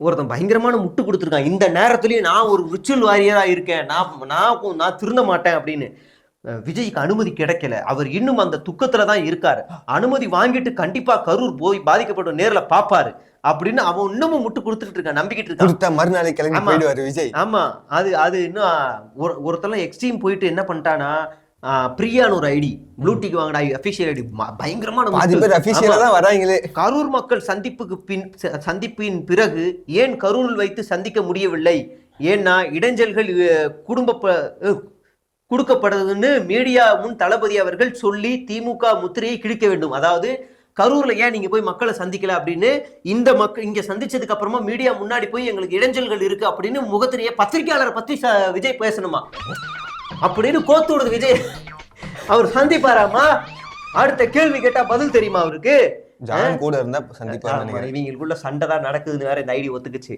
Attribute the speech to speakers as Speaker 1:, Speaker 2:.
Speaker 1: ஒருத்தன் பயங்கரமான முட்டு கொடுத்துருக்கான். இந்த நேரத்துலயும் நான் ஒரு ரிச்சுவல் வாரியரா இருக்கேன். நான் நான் நான் திருந்த மாட்டேன் அப்படின்னு. விஜய்க்கு அனுமதி கிடைக்கல. அவர் இன்னும் அந்த துக்கத்துல தான் இருக்காரு. அனுமதி வாங்கிட்டு கண்டிப்பா கரூர் போய் பாதிக்கப்பட்ட நேர்ல பாப்பாரு. அப்படின்னு அவன் இன்னமும் முட்டு கொடுத்துட்டு இருக்கான். நம்பிக்கிட்டு இருக்கான்.
Speaker 2: மறுநாளை கிளம்பி விஜய்.
Speaker 1: ஆமா. அது அது இன்னும் ஒரு ஒருத்தெல்லாம் எக்ஸ்ட்ரீம் போயிட்டு என்ன பண்ணிட்டானா பிரியான்னு ஒரு ஐடி. ப்ளூடிக் வாங்கின அபிஷியல் ஐடி. பயங்கரமான
Speaker 2: பாதி. பேர் அபிஷியலா
Speaker 1: ஆமா.
Speaker 2: தான் வராங்களே.
Speaker 1: கரூர் மக்கள் சந்திப்புக்கு பின் சந்திப்பின் பிறகு ஏன் கரூரில் வைத்து சந்திக்க முடியவில்லை? ஏன்னா இடைஞ்சல்கள் குடும்ப கொடுக்கப்படுதுன்னு மீடியா முன் தளபதி அவர்கள் சொல்லி திமுக முத்திரையை கிழிக்க வேண்டும். அதாவது கரூர்ல ஏன் நீங்க போய் மக்களை சந்திக்கல அப்படின்னு இந்த மக்கள் இங்க சந்திச்சதுக்கு அப்புறமா மீடியா முன்னாடி போய் எங்களுக்கு இடைஞ்சல்கள் இருக்கு அப்படின்னு முகத்திரையை பத்திரிகையாளரை பத்தி ச- விஜய் பேசணுமா? அப்படின்னு கோத்து விடுது விஜய் அவர் சந்திப்பாராமா? அடுத்த கேள்வி கேட்டா பதில் தெரியுமா அவருக்கு?
Speaker 2: ஜான் கூட இருந்தா சந்திப்பாரு
Speaker 1: இவங்களுக்குள்ள சண்டை தான் நடக்குதுன்னு வேற இந்த ஐடி ஒத்துக்குச்சு.